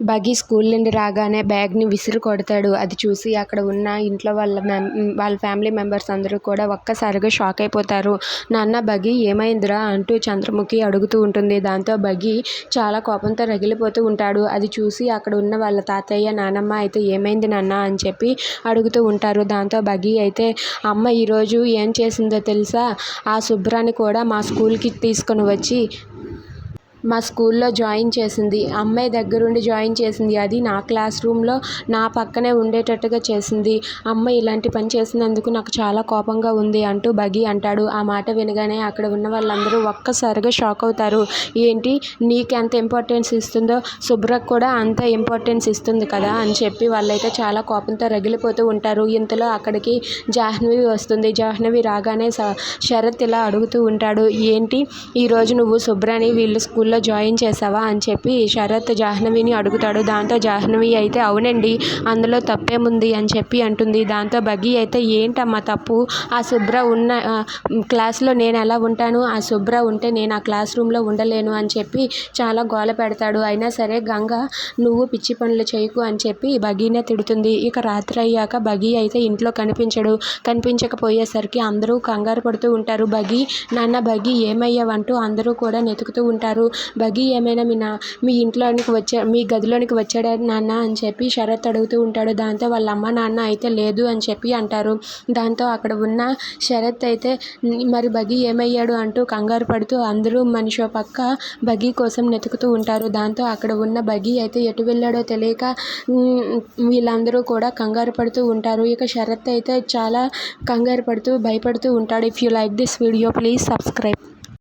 Buggy school నుండి రాగానే బ్యాగ్ని విసిరి కొడతాడు. అది చూసి అక్కడ ఉన్న ఇంట్లో వాళ్ళ మెం వాళ్ళ ఫ్యామిలీ మెంబర్స్ అందరూ కూడా ఒక్కసారిగా షాక్ అయిపోతారు. నాన్న బగ్గి ఏమైందిరా అంటూ చంద్రముఖి అడుగుతూ ఉంటుంది. దాంతో బగ్గి చాలా కోపంతో రగిలిపోతూ ఉంటాడు. అది చూసి అక్కడ ఉన్న వాళ్ళ తాతయ్య నానమ్మ అయితే ఏమైంది నాన్న అని చెప్పి అడుగుతూ ఉంటారు. దాంతో బగ్గి అయితే అమ్మ ఈరోజు ఏం చేసిందో తెలుసా? ఆ శుభ్రాన్ని కూడా మా స్కూల్కి తీసుకొని వచ్చి మా స్కూల్లో జాయిన్ చేసింది. అమ్మాయి దగ్గరుండి జాయిన్ చేసింది. అది నా క్లాస్ రూమ్లో నా పక్కనే ఉండేటట్టుగా చేసింది. అమ్మ ఇలాంటి పని చేసినందుకు నాకు చాలా కోపంగా ఉంది అంటూ బగి అంటాడు. ఆ మాట వినగానే అక్కడ ఉన్న వాళ్ళందరూ ఒక్కసారిగా షాక్ అవుతారు. ఏంటి? నీకు ఎంత ఇంపార్టెన్స్ ఇస్తుందో శుభ్రకు కూడా అంత ఇంపార్టెన్స్ ఇస్తుంది కదా అని చెప్పి వాళ్ళైతే చాలా కోపంతో రగిలిపోతూ ఉంటారు. ఇంతలో అక్కడికి జాహ్నవి వస్తుంది. జాహ్నవి రాగానే స శరత్ ఇలా అడుగుతూ ఉంటాడు. ఏంటి? ఈరోజు నువ్వు శుభ్రాని వీళ్ళు స్కూల్లో జాయిన్ చేసావా అని చెప్పి శరత్ జాహ్నవిని అడుగుతాడు. దాంతో జాహ్నవి అయితే అవునండి అందులో తప్పేముంది అని చెప్పి అంటుంది. దాంతో బగ్గి అయితే ఏంటమ్మా తప్పు? ఆ శుభ్ర ఉన్న క్లాస్లో నేను ఎలా ఉంటాను? ఆ శుభ్ర ఉంటే నేను ఆ క్లాస్ రూమ్లో ఉండలేను అని చెప్పి చాలా గోల పెడతాడు. అయినా సరే గంగ నువ్వు పిచ్చి పనులు చేయకు అని చెప్పి బగీనే తిడుతుంది. ఇక రాత్రి అయ్యాక బగీ అయితే ఇంట్లో కనిపించడు. కనిపించకపోయేసరికి అందరూ కంగారు పడుతూ ఉంటారు. బగీ నాన్న బగీ ఏమయ్యావంటూ అందరూ కూడా నెతుకుతూ ఉంటారు. బగ్గీ ఏమైనా మీ నా మీ ఇంట్లోనికి వచ్చా మీ గదిలోనికి వచ్చాడా నాన్న? అని చెప్పి శరత్ అడుగుతూ ఉంటాడు. దాంతో వాళ్ళ అమ్మ నాన్న అయితే లేదు అని చెప్పి అంటారు. దాంతో అక్కడ ఉన్న శరత్ అయితే మరి బగి ఏమయ్యాడు? అంటూ కంగారు పడుతూ అందరూ మనిషి పక్క బగి కోసం వెతుకుతూ ఉంటారు. దాంతో అక్కడ ఉన్న బగి అయితే ఎటు వెళ్ళాడో తెలియక వీళ్ళందరూ కూడా కంగారు పడుతూ ఉంటారు. ఇక శరత్ అయితే చాలా కంగారు పడుతూ భయపడుతూ ఉంటాడు. If you like this video please subscribe.